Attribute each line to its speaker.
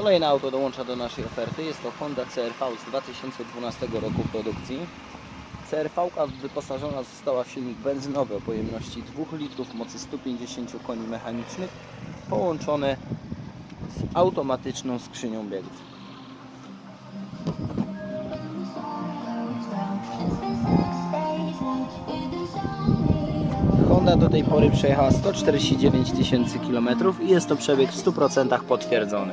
Speaker 1: Kolejne auto dołącza do naszej oferty. Jest to Honda CRV z 2012 roku produkcji. CRV wyposażona została w silnik benzynowy o pojemności 2 litrów mocy 150 koni mechanicznych połączone z automatyczną skrzynią biegów. Honda do tej pory przejechała 149 tysięcy km i jest to przebieg w 100% potwierdzony.